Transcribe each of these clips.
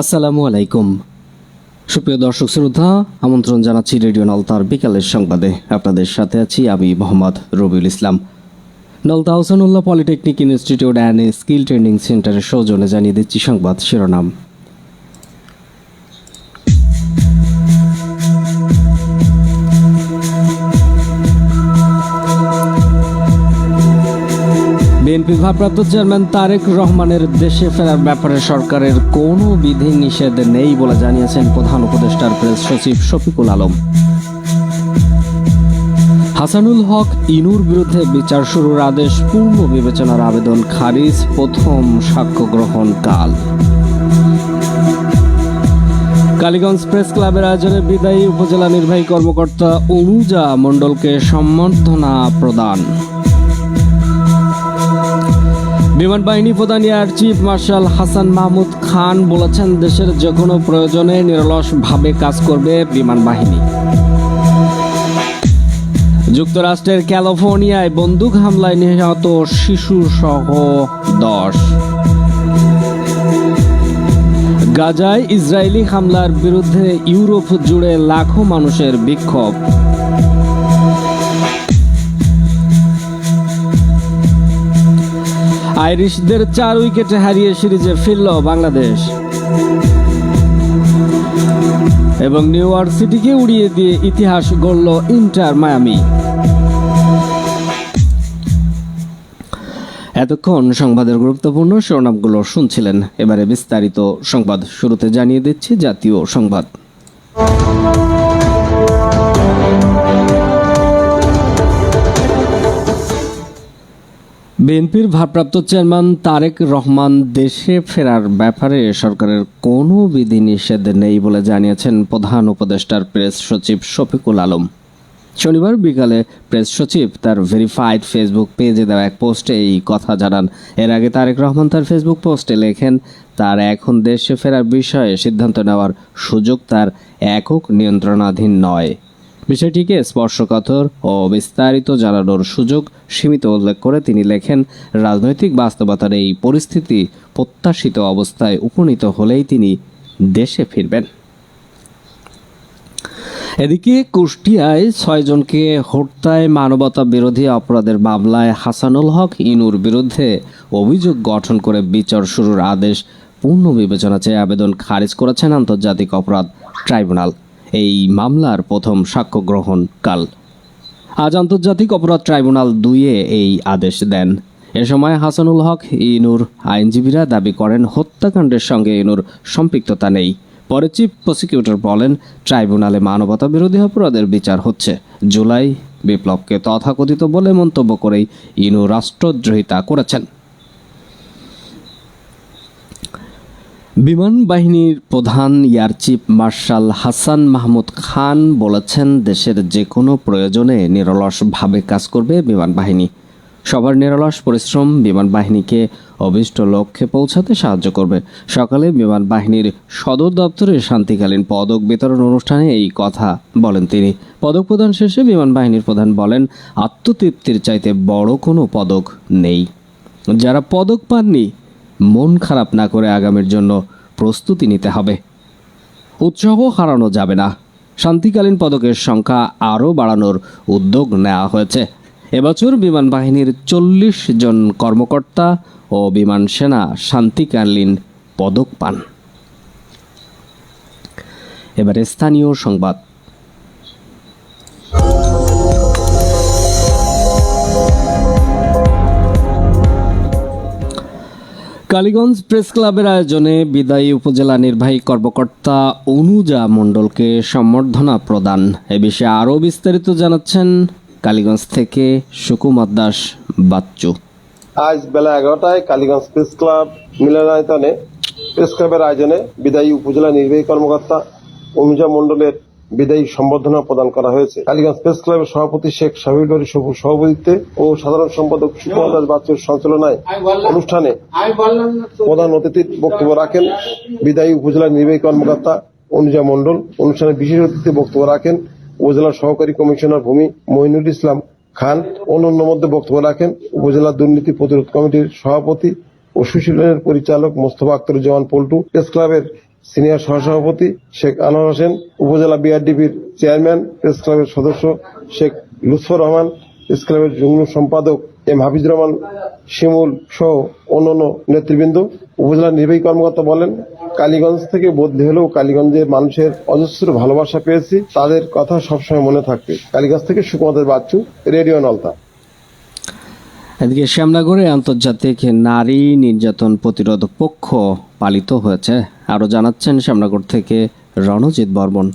আসসালামু আলাইকুম। সুপ্রিয় দর্শক শ্রোতা, আমন্ত্রণ জানাচ্ছি রেডিও নলতার বিকালের সংবাদে। আপনাদের সাথে আছি আমি Mohammad Rabiul Islam. Nalta Hosenullah polytechnic institute and skill training সেন্টারের সৌজনে জানিয়ে দিচ্ছি সংবাদ শিরোনাম। বিএনপির ভারপ্রাপ্ত চেয়ারম্যান তারেক রহমানের দেশে ফেরার ব্যাপারে সরকারের কোনো বিধি নিষেধ নেই বলে জানিয়েছেন প্রধান উপদেষ্টার প্রেস সচিব শফিকুল আলম। হাসানুল হক ইনুর বিরুদ্ধে বিচার শুরুর আদেশ, পূর্ণ বিবেচনার আবেদন খারিজ, প্রথম সাক্ষ্য গ্রহণ কাল। কালীগঞ্জ প্রেস ক্লাবের আয়োজনে বিদায়ী উপজেলা নির্বাহী কর্মকর্তা অনুজা মণ্ডলকে সম্বর্ধনা প্রদান। বিমান বাহিনী প্রধান air chief marshal Hasan Mahmud Khan বলেছেন, দেশের যে কোনো প্রয়োজনে নিরলসভাবে কাজ করবে বিমান বাহিনী। যুক্তরাষ্ট্রের ক্যালিফোর্নিয়ায় বন্দুক হামলায় নিহত শিশু সহ দশ। গাজায় ইসরায়েলি হামলার বিরুদ্ধে ইউরোপ জুড়ে লাখো মানুষের বিক্ষোভ। আইরিশদের চার উইকেটে হারিয়ে সিরিজে ফিরল বাংলাদেশ। এবং নিউ ইয়র্ক সিটিকে উড়িয়ে দিয়ে ইতিহাস গড়ল ইন্টার মায়ামি। এতক্ষণ সংবাদের গুরুত্বপূর্ণ শিরোনামগুলো শুনছিলেন। এবারে বিস্তারিত সংবাদ শুরুতে জানিয়ে দিচ্ছি জাতীয় সংবাদ। বিএনপির ভারপ্রাপ্ত চেয়ারম্যান তারেক রহমান দেশে ফেরার ব্যাপারে সরকারের কোনো বিধিনিষেধ নেই বলে জানিয়েছেন প্রধান উপদেষ্টার প্রেস সচিব শফিকুল আলম। শনিবার বিকালে প্রেস সচিব তার ভেরিফাইড ফেসবুক পেজে দেওয়া এক পোস্টে এই কথা জানান। এর আগে তারেক রহমান তার ফেসবুক পোস্টে লেখেন, তার এখন দেশে ফেরার বিষয়ে সিদ্ধান্ত নেওয়ার সুযোগ তার একক নিয়ন্ত্রণাধীন নয়। বিষয়টিকে স্পর্শকাতর ও বিস্তারিত জানানোর সুযোগ সীমিত উল্লেখ করে তিনি লেখেন, রাজনৈতিক বাস্তবতার এই পরিস্থিতি প্রত্যাশিত অবস্থায় উপনীত হলেই তিনি দেশে ফিরবেন। এদিকে কুষ্টিয়ায় ছয়জনকে হত্যায় মানবতা বিরোধী অপরাধের মামলায় হাসানুল হক ইনুর বিরুদ্ধে অভিযোগ গঠন করে বিচার শুরুর আদেশ পূর্ণ বিবেচনা চেয়ে আবেদন খারিজ করেছেন আন্তর্জাতিক অপরাধ ট্রাইব্যুনাল। এই মামলার প্রথম সাক্ষ্য গ্রহণ কাল। আজ আন্তর্জাতিক অপরাধ ট্রাইব্যুনাল দুইয়ে এই আদেশ দেন। এ সময় হাসানুল হক, ইনুর আইনজীবীরা দাবি করেন, হত্যাকাণ্ডের সঙ্গে ইনুর সম্পৃক্ততা নেই। পরে চিফ প্রসিকিউটর বলেন, ট্রাইব্যুনালে মানবতা বিরোধী অপরাধের বিচার হচ্ছে। জুলাই বিপ্লবকে তথাকথিত বলে মন্তব্য করেই ইনু রাষ্ট্রদ্রোহিতা করেছেন। বিমান বাহিনীর প্রধান air chief marshal Hasan Mahmud Khan বলেছেন, দেশের যে কোনো প্রয়োজনে নিরলসভাবে কাজ করবে বিমান বাহিনী সবার নিরলস পরিশ্রম বিমান বাহিনীকে অভিষ্ট লক্ষ্যে পৌঁছাতে সাহায্য করবে। সকালে বিমান বাহিনীর সদর দপ্তরে শান্তিকালীন পদক বিতরণ অনুষ্ঠানে এই কথা বলেন তিনি। পদক প্রদান শেষে বিমান বাহিনীর প্রধান বলেন, আত্মতৃপ্তির চাইতে বড় কোনো পদক নেই। যারা পদক পাননি মন খারাপ না করে আগামীর জন্য প্রস্তুতি নিতে হবে। উৎসাহ হারানো যাবে না। শান্তিকালীন পদকের সংখ্যা আরও বাড়ানোর উদ্যোগ নেওয়া হয়েছে। এবছর বিমান বাহিনীর চল্লিশ জন কর্মকর্তা ও বিমান সেনা শান্তিকালীন পদক পান। এবারে স্থানীয় সংবাদ। কালীগঞ্জ প্রেস ক্লাবের আয়োজনে বিদায়ী উপজেলা নির্বাহী কর্মকর্তা অনুজা মণ্ডলকে সম্বর্ধনা প্রদান। এ বিষয়ে আরও বিস্তারিত জানাচ্ছেন কালীগঞ্জ থেকে সুকুমার দাস বাচ্চু। আজ বেলা এগারোটায় কালীগঞ্জ প্রেস ক্লাব মিলনায়তনে প্রেস ক্লাবের আয়োজনে বিদায়ী উপজেলা নির্বাহী কর্মকর্তা অনুজা মণ্ডলের বিদায়ী সম্বর্ধনা প্রদান করা হয়েছে। কালীগঞ্জ প্রেস ক্লাবের সভাপতি শেখ শাহিদ আলী সবুর সভাপতিত্বে ও সাধারণ সম্পাদক সুকুমার দাস বাচ্চুর সঞ্চালনায় অনুষ্ঠানে প্রধান অতিথির বক্তব্য রাখেন বিদায়ী উপজেলা নির্বাহী কর্মকর্তা অনুজা মণ্ডল। অনুষ্ঠানে বিশেষ অতিথি বক্তব্য রাখেন উপজেলার সহকারী কমিশনার ভূমি মইনুল ইসলাম খান। অন্যান্য মধ্যে বক্তব্য রাখেন উপজেলা দুর্নীতি প্রতিরোধ কমিটির সভাপতি ও সুশীলনের পরিচালক মোস্তফা আক্তারুজ্জামান পল্টু। প্রেস ক্লাবের সিনিয়র সহসভাপতি শেখ আনোয়ার হোসেন, উপজেলা বিআরডিপির চেয়ারম্যান, প্রেস ক্লাবের সদস্য শেখ লুৎফর রহমান, প্রেস ক্লাবের যুগ্ম সম্পাদক এম হাফিজুর রহমান শিমুল সহ অন্যান্য নেতৃবৃন্দ, উপজেলা নির্বাহী কর্মকর্তা বলেন, কালীগঞ্জ থেকে বদলি হলেও কালীগঞ্জের মানুষের অজস্র ভালোবাসা পেয়েছি, তাদের কথা সবসময় মনে থাকবে। কালীগঞ্জ থেকে সুকুমাদের বাচ্চু, রেডিও নলতা। এদিকে শ্যামনগরে আন্তর্জাতিক নারী নির্যাতন প্রতিরোধ পক্ষ পালিত হয়েছে। আরও জানাচ্ছেন শ্যামনগর থেকে রণজিৎ বর্মন।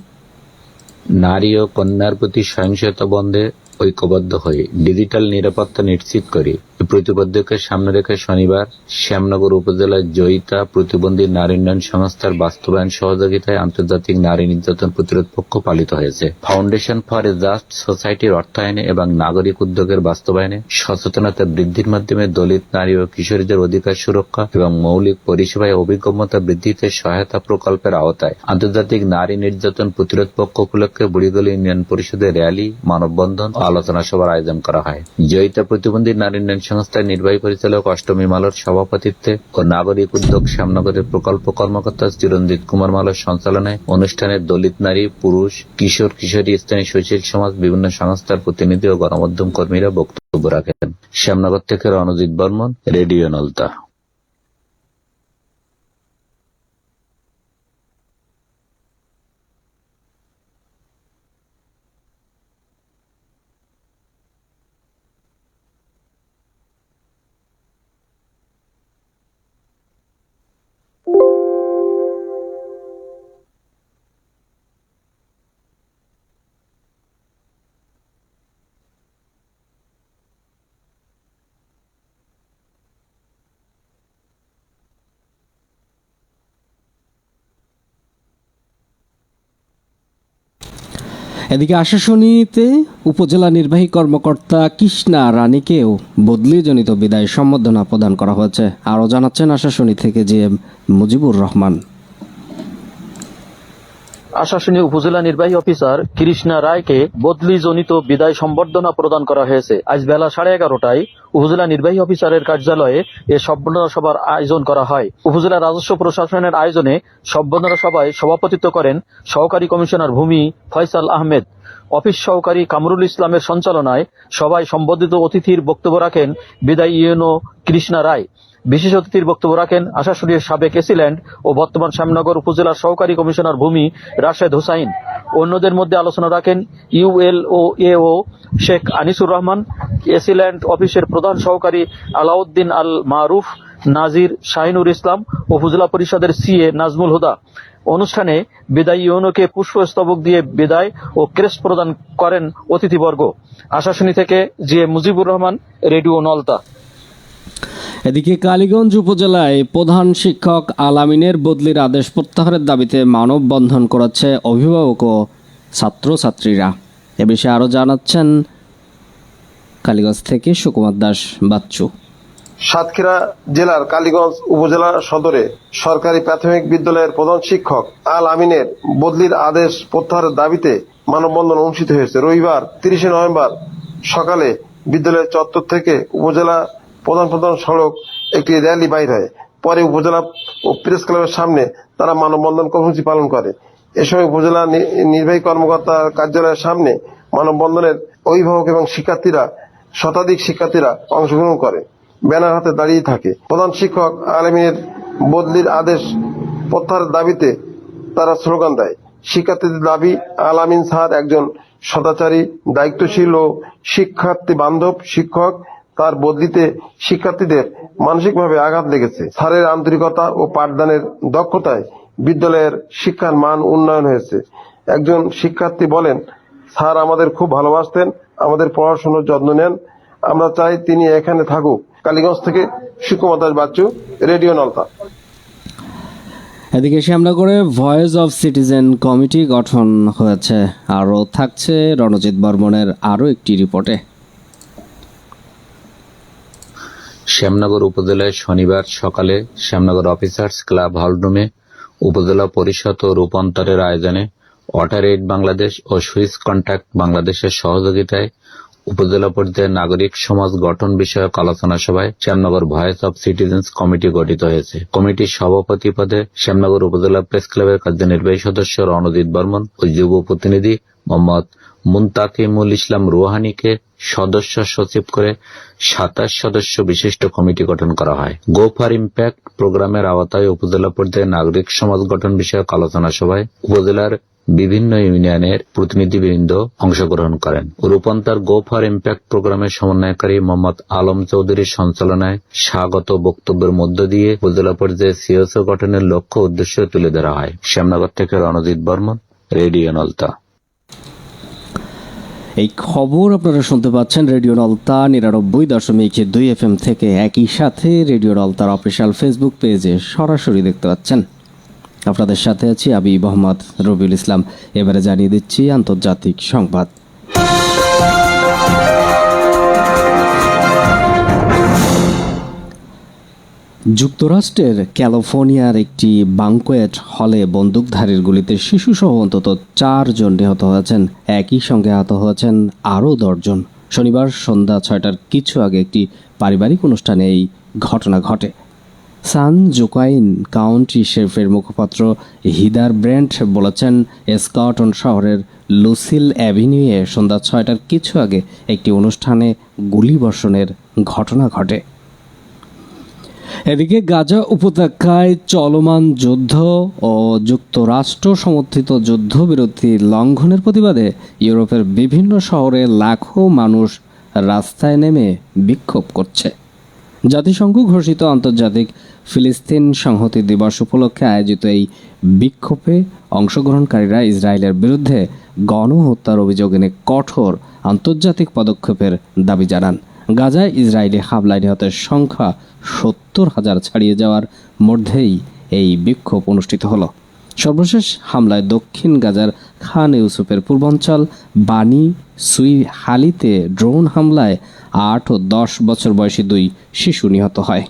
নারী ও কন্যার প্রতি সহিংসতা বন্ধে ঐক্যবদ্ধ হয়ে ডিজিটাল নিরাপত্তা নিশ্চিত করে প্রতিবদ্ধকে সামনে রেখে শনিবার শ্যামনগর উপজেলার জয়িতা প্রতিবন্ধী নারী উন্নয়ন সংস্থার বাস্তবায়ন সহযোগিতায় আন্তর্জাতিক নারী নির্যাতন প্রতিরোধ পক্ষ পালিত হয়েছে। ফাউন্ডেশন ফর এ জাস্ট সোসাইটির অর্থায়নে এবং নাগরিক উদ্যোগের বাস্তবায়নে সচেতনতা বৃদ্ধির মাধ্যমে দলিত নারী ও কিশোরীদের অধিকার সুরক্ষা এবং মৌলিক পরিষেবায় অভিজ্ঞতা বৃদ্ধিতে সহায়তা প্রকল্পের আওতায় আন্তর্জাতিক নারী নির্যাতন প্রতিরোধ পক্ষ উপলক্ষে বুড়িগলি ইউনিয়ন পরিষদের র্যালি, মানববন্ধন ও আলোচনা সভার আয়োজন করা হয়। জয়িতা প্রতিবন্ধী নারী উন্নয়ন সংস্থার নির্বাহী পরিচালক অষ্টমী মালর সভাপতিত্বে ও নাগরিক উদ্যোগ শ্যামনগরের প্রকল্প কর্মকর্তা চিরঞ্জিত কুমার মালর সঞ্চালনায় অনুষ্ঠানে দলিত নারী, পুরুষ, কিশোর, কিশোরী স্থানীয় সুশীল সমাজ, বিভিন্ন সংস্থার প্রতিনিধি ও গণমাধ্যম কর্মীরা বক্তব্য রাখেন। শ্যামনগর থেকে রণজিৎ বর্মন, রেডিও নলতা। এদিকে আশাশুনিতে উপজেলা নির্বাহী কর্মকর্তা কৃষ্ণা রানীকেও বদলিজনিত বিদায় সম্বর্ধনা প্রদান করা হয়েছে। আরও জানাচ্ছেন আশাশুনি থেকে জি এম মুজিবুর রহমান। আশাশুনি উপজেলা নির্বাহী অফিসার কৃষ্ণা রায়কে বদলিজনিত বিদায় সম্বর্ধনা প্রদান করা হয়েছে। আজ বেলা সাড়ে এগারোটায় উপজেলা নির্বাহী অফিসারের কার্যালয়ে এ সম্বর্ধনা সভার আয়োজন করা হয়। উপজেলা রাজস্ব প্রশাসনের আয়োজনে সম্বর্ধনা সভায় সভাপতিত্ব করেন সহকারী কমিশনার ভূমি ফয়সাল আহমেদ। অফিস সহকারী কামরুল ইসলামের সঞ্চালনায় সভায় সম্বোধিত অতিথির বক্তব্য রাখেন বিদায়ী ইউনো কৃষ্ণা রায়। বিশেষ অতিথির বক্তব্য রাখেন আশাশুড়ির সাবেক এসিল্যান্ড ও বর্তমান শ্যামনগর উপজেলার সহকারী কমিশনার ভূমি রাশেদ হুসাইন। অন্যদের মধ্যে আলোচনা রাখেন ইউএলও এও শেখ আনিসুর রহমান এসিল্যান্ড অফিসের প্রধান সহকারী আলাউদ্দিন আল মারুফ নাজির শাহিনুর ইসলাম উপজেলা পরিষদের সিএ নাজমুল হুদা। অনুষ্ঠানে বিদায়ী ইউনোকে পুষ্পস্তবক দিয়ে বিদায় ও ক্রেস্ট প্রদান করেন অতিথিবর্গ। আশাশুনি থেকে G A Mujibur Rahman, radio Nalta. এদিকে কালীগঞ্জ উপজেলায় প্রধান শিক্ষক আলামিনের বদলির আদেশ প্রত্যাহারের দাবিতে মানববন্ধন করেছে অভিভাবক ও ছাত্রছাত্রীরা। এ বিষয়ে আরও জানাচ্ছেন কালীগঞ্জ থেকে সুকুমার দাস বাচ্চু। সাতক্ষীরা জেলার কালীগঞ্জ উপজেলা সদরে সরকারি প্রাথমিক বিদ্যালয়ের প্রধান শিক্ষক আল আমিনের বদলির আদেশ প্রত্যাহারের দাবিতে মানববন্ধন অনুষ্ঠিত হয়েছে। রবিবার তিরিশে নভেম্বর সকালে বিদ্যালয়ের চত্বর থেকে উপজেলা প্রধান প্রধান সড়ক একটি র্যালি বাইর হয়। পরে উপজেলা ও প্রেস ক্লাবের সামনে তারা মানববন্ধন কর্মসূচি পালন করে। এ সময় উপজেলা নির্বাহী কর্মকর্তার কার্যালয়ের সামনে মানববন্ধনের অভিভাবক এবং শিক্ষার্থীরা, শতাধিক শিক্ষার্থীরা অংশগ্রহণ করে। ব্যানার হাতে দাঁড়িয়ে থাকে। প্রধান শিক্ষক আলমিনের বদলির আদেশ প্রত্যাহারের দাবিতে তারা স্লোগান দেয়। শিক্ষার্থীদের দাবি, আলামিন স্যার একজন সদাচারী, দায়িত্বশীল ও শিক্ষার্থী বান্ধব শিক্ষক তার বদলিতে শিক্ষার্থীদের মানসিকভাবে আঘাত লেগেছে। স্যারের আন্তরিকতা ও পাঠদানের দক্ষতায় বিদ্যালয়ের শিক্ষার মান উন্নয়ন হয়েছে। একজন শিক্ষার্থী বলেন, স্যার আমাদের খুব ভালোবাসতেন, আমাদের পড়াশোনার যত্ন নেন। আমরা চাই তিনি এখানে থাকুক। কালীগঞ্জ থেকে সুকুমার দাস বাচ্চু, রেডিও নলতা। এদিকে শ্যামনগরে ভয়েস অফ সিটিজেন কমিটি গঠন হয়েছে। আরও থাকছে রণজিৎ বর্মনের আরও একটি রিপোর্টে। শ্যামনগর উপজেলায় শনিবার সকালে শ্যামনগর অফিসার্স ক্লাব হলরুমে উপজেলা পরিষদ ও রূপান্তরের আয়োজনে ওয়াটার এইড বাংলাদেশ ও সুইস কন্ট্যাক্ট বাংলাদেশের সহযোগিতায় উপজেলা পর্যায়ে নাগরিক সমাজ গঠন বিষয়ক আলোচনা সভায় Shyamnagar voice of citizens committee গঠিত হয়েছে। কমিটির সভাপতি পদে শ্যামনগর উপজেলা প্রেস ক্লাবের কার্যনির্বাহী সদস্য রণজিৎ বর্মন ও যুব প্রতিনিধি মোহাম্মদ মুন্তাকিমুল ইসলাম রুহানিকে সদস্য সচিব করে সাতাশ সদস্য বিশিষ্ট কমিটি গঠন করা হয়। গো ফর ইম্প্যাক্ট প্রোগ্রামের আওতায় উপজেলা পর্যায়ে নাগরিক সমাজ গঠন বিষয়ক আলোচনা সভায় উপজেলার বিভিন্ন ইউনিয়নের প্রতিনিধিবৃন্দ অংশগ্রহণ করেন। রূপান্তর গো ফর ইম্প্যাক্ট প্রোগ্রামের সমন্বয়কারী মোহাম্মদ আলম চৌধুরীর সঞ্চালনায় স্বাগত বক্তব্যের মধ্য দিয়ে উপজেলা পর্যায়ে সিএসও গঠনের লক্ষ্য উদ্দেশ্য তুলে ধরা হয়। শ্যামনগর থেকে রণজিৎ বর্মন, রেডিও নলতা। এই খবর আপনারা শুনতে পাচ্ছেন রেডিও নলতা নিরানব্বই দশমিক দুই এফ এম থেকে একই সাথে রেডিও নলতার অফিসিয়াল ফেসবুক পেজে সরাসরি দেখতে পাচ্ছেন। আপনাদের সাথে আছি আবি মোহাম্মদ রবিউল ইসলাম। এবারে জানিয়ে দিচ্ছি আন্তর্জাতিক সংবাদ। যুক্তরাষ্ট্রের ক্যালিফোর্নিয়ার একটি বাংকোয়েট হলে বন্দুকধারীর গুলিতে শিশুসহ অন্তত চারজন নিহত হয়েছেন। একই সঙ্গে আহত হয়েছেন আরও দশজন। শনিবার সন্ধ্যা ছয়টার কিছু আগে একটি পারিবারিক অনুষ্ঠানে এই ঘটনা ঘটে। সান জোকাইন কাউন্টি শেফের মুখপাত্র হিদার ব্রেন্ট বলেছেন স্কটন শহরের লুসিল অ্যাভিনিউয়ে সন্ধ্যা ছয়টার কিছু আগে একটি অনুষ্ঠানে গুলিবর্ষণের ঘটনা ঘটে। এদিকে গাজা উপত্যকায় চলমান যুদ্ধ ও যুক্তরাষ্ট্র সমর্থিত যুদ্ধবিরতি লঙ্ঘনের প্রতিবাদে ইউরোপের বিভিন্ন শহরে লাখো মানুষ রাস্তায় নেমে বিক্ষোভ করছে। জাতিসংঘ ঘোষিত আন্তর্জাতিক ফিলিস্তিন সংহতি দিবস উপলক্ষে আয়োজিত এই বিক্ষোভে অংশগ্রহণকারীরা ইসরায়েলের বিরুদ্ধে গণহত্যার অভিযোগ এনে কঠোর আন্তর্জাতিক পদক্ষেপের দাবি জানান। গাজায় ইসরায়েলি হামলায় নিহতের সংখ্যা সত্তর হাজার ছাড়িয়ে যাওয়ার মধ্যেই এই বিক্ষোভ অনুষ্ঠিত হলো। সর্বশেষ হামলায় দক্ষিণ গাজার খান ইউসুফের পূর্বাঞ্চল বানি সুই হালিতে ড্রোন হামলায় আট ও দশ বছর বয়সী দুই শিশু নিহত হয়।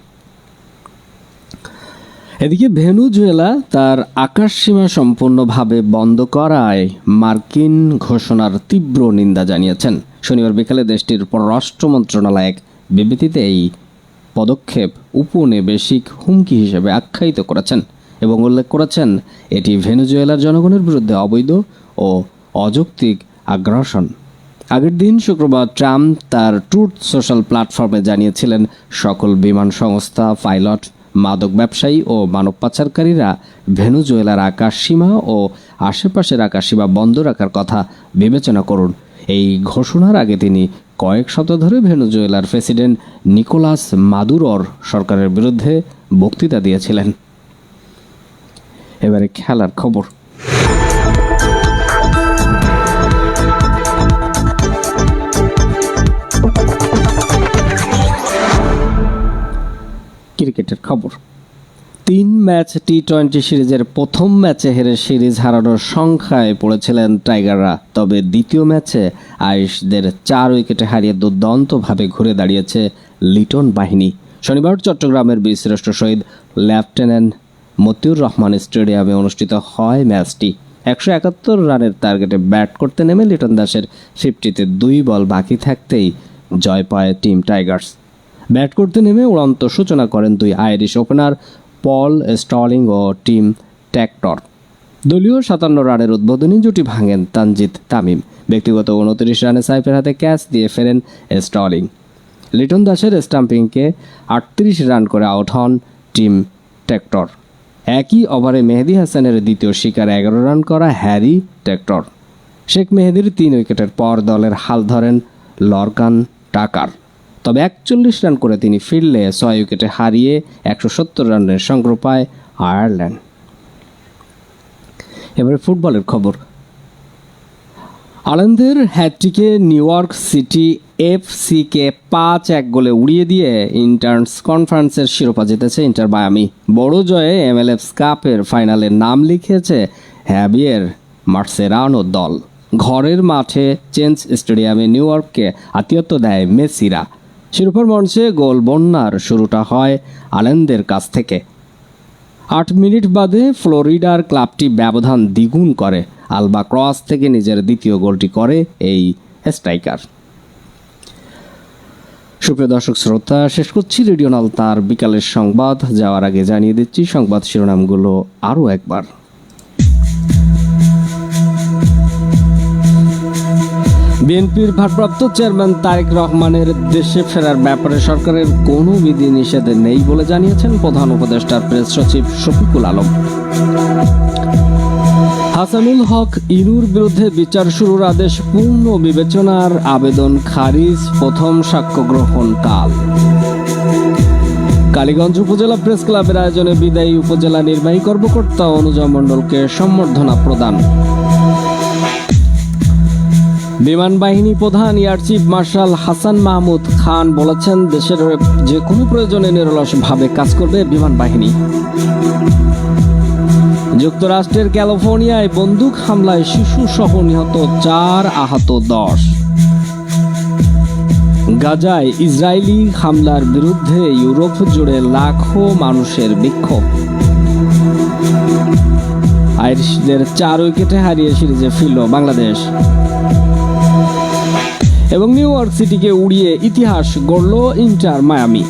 এদিকে ভেনুজুয়েলা তার আকাশসীমা সম্পূর্ণভাবে বন্ধ করায় মার্কিন ঘোষণার তীব্র নিন্দা জানিয়েছেন। শনিবার বিকালে দেশটির পররাষ্ট্র মন্ত্রণালয় এক বিবৃতিতে এই পদক্ষেপ উপনিবেশিক হুমকি হিসেবে আখ্যায়িত করেছেন এবং উল্লেখ করেছেন, এটি ভেনেজুয়েলার জনগণের বিরুদ্ধে অবৈধ ও অযৌক্তিক আগ্রাসন। আগের দিন শুক্রবার ট্রাম্প তার ট্রুথ সোশ্যাল প্ল্যাটফর্মে জানিয়েছিলেন, সকল বিমান সংস্থা, পাইলট, মাদক ব্যবসায়ী ও মানব পাচারকারীরা ভেনুজুয়েলার আকাশ সীমা ও আশেপাশের আকাশ সীমা বন্ধ রাখার কথা বিবেচনা করুন। এই ঘোষণার আগে তিনি কয়েক সপ্তাহ ধরে ভেনুজুয়েলার প্রেসিডেন্ট নিকোলাস মাদুরর সরকারের বিরুদ্ধে বক্তৃতা দিয়েছিলেন। এবারে খেলার খবর। ক্রিকেটের খবর। তিন ম্যাচ টি টোয়েন্টি সিরিজের প্রথম ম্যাচে হেরে সিরিজ হারানোর সংখ্যায় পড়েছিলেন টাইগাররা। তবে দ্বিতীয় ম্যাচে আইসদের চার উইকেটে হারিয়ে দুর্দান্তভাবে ঘুরে দাঁড়িয়েছে লিটন বাহিনী। শনিবার চট্টগ্রামের বীরশ্রেষ্ঠ শহীদ লেফটেন্যান্ট মতিউর রহমান স্টেডিয়ামে অনুষ্ঠিত হয় ম্যাচটি। একশো একাত্তর রানের টার্গেটে ব্যাট করতে নেমে লিটন দাসের ফিফটিতে দুই বল বাকি থাকতেই জয় পায় টিম টাইগার্স। ব্যাট করতে নেমে উড়ন্ত সূচনা করেন দুই আইরিশ ওপেনার পল স্টলিং ও টিম ট্যাক্টর। দলীয় সাতান্ন রানের উদ্বোধনী জুটি ভাঙেন তানজিদ তামিম। ব্যক্তিগত উনত্রিশ রানে সাইফের হাতে ক্যাচ দিয়ে ফেরেন স্টলিং লিটন দাসের স্টাম্পিংকে আটত্রিশ রান করে আউট হন টিম ট্যাক্টর। একই ওভারে মেহেদি হাসানের দ্বিতীয় শিকার এগারো রান করা হ্যারি ট্যাক্টর। শেখ মেহেদির তিন উইকেটের পর দলের হাল ধরেন লরকান টাকার। তবে একচল্লিশ রান করে তিনি ফিরলে ছয় উইকেটে হারিয়ে একশো সত্তর রানের সংগ্রহ পায় আয়ারল্যান্ড। এবারে ফুটবলের খবর। আনন্দের হ্যাট্রিকে নিউ ইয়র্ক সিটি এফসিকে পাঁচ এক গোলে উড়িয়ে দিয়ে ইন্টার্নস কনফারেন্সের শিরোপা জিতেছে ইন্টার বায়ামি বড় জয়ে এমএলএফ কাপের ফাইনালে নাম লিখেছে হ্যাবিয়ের মার্সেরানো দল। ঘরের মাঠে চেঞ্জ স্টেডিয়ামে নিউ ইয়র্ককে আতিথ্য দেয় মেসিরা। শিরোপার মঞ্চে গোল বন্যার শুরুটা হয় আলেনদের কাছ থেকে। আট মিনিট বাদে ফ্লোরিডার ক্লাবটি ব্যবধান দ্বিগুণ করে। আলবা ক্রস থেকে নিজের দ্বিতীয় গোলটি করে এই স্ট্রাইকার। সুপ্রিয় দর্শক, শ্রোতা, শেষ করছি রেডিও নাল তার বিকালের সংবাদ। যাওয়ার আগে জানিয়ে দিচ্ছি, সংবাদ শিরোনামগুলো আরও একবার। বিএনপির ভারপ্রাপ্ত চেয়ারম্যান তারেক রহমানের দেশে ফেরার ব্যাপারে সরকারের কোনো বিধি নিষেধ নেই বলে জানিয়েছেন প্রধান উপদেষ্টার প্রেস সচিব শফিকুল আলম। হাসানুল হক ইনুর বিরুদ্ধে বিচার শুরুর আদেশ পূর্ণ বিবেচনার আবেদন খারিজ, প্রথম সাক্ষ্য গ্রহণ কাল। কালীগঞ্জ উপজেলা প্রেস ক্লাবের আয়োজনে বিদায়ী উপজেলা নির্বাহী কর্মকর্তা অনুজা মণ্ডলকে সম্বর্ধনা প্রদান। বিমান বাহিনী প্রধান air chief marshal Hasan Mahmud Khan বলেছেন, দেশের যে কোনো প্রয়োজনে নিরলসভাবে কাজ করবে বিমান বাহিনী যুক্তরাষ্ট্রের ক্যালিফোর্নিয়ায় বন্দুক হামলায় শিশু সহ নিহত চার আহত দশ। গাজায় ইসরায়েলি হামলার বিরুদ্ধে ইউরোপ জুড়ে লাখো মানুষের বিক্ষোভ। আইরিশদের চার উইকেটে হারিয়ে সিরিজে ফিরল বাংলাদেশ। এবং নিউ ইয়র্ক সিটিকে উড়িয়ে ইতিহাস গড়ল ইন্টার মায়ামি।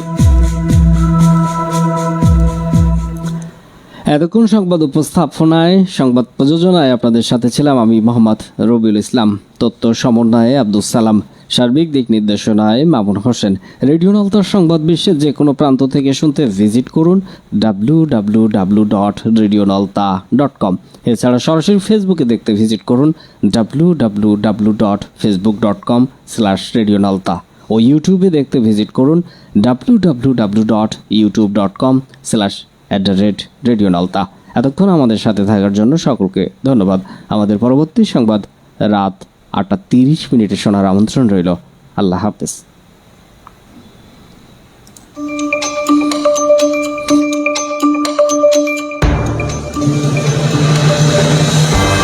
এতক্ষণ সংবাদ উপস্থাপনায়, সংবাদ প্রযোজনায় আপনাদের সাথে ছিলাম আমি মোহাম্মদ রবিউল ইসলাম। তথ্য সমন্বয়ে আব্দুল সালাম। সার্বিক দিক নির্দেশনায় মামুন হোসেন। রেডিও নলতার সংবাদ বিশ্বের যে কোনো প্রান্ত থেকে শুনতে ভিজিট করুন W W W dot radio Nalta dot com. এছাড়া সরাসরি ফেসবুকে দেখতে ভিজিট করুন W W W dot Facebook dot com slash radio Nalta. ও ইউটিউবে দেখতে ভিজিট করুন W W W dot YouTube dot com slash at the rate radio Nalta. এতক্ষণ আমাদের সাথে থাকার জন্য সকলকে ধন্যবাদ। আমাদের পরবর্তী সংবাদ রাত আটটা তিরিশ মিনিটে শোনার আমন্ত্রণ রইল। আল্লাহ হাফেজ।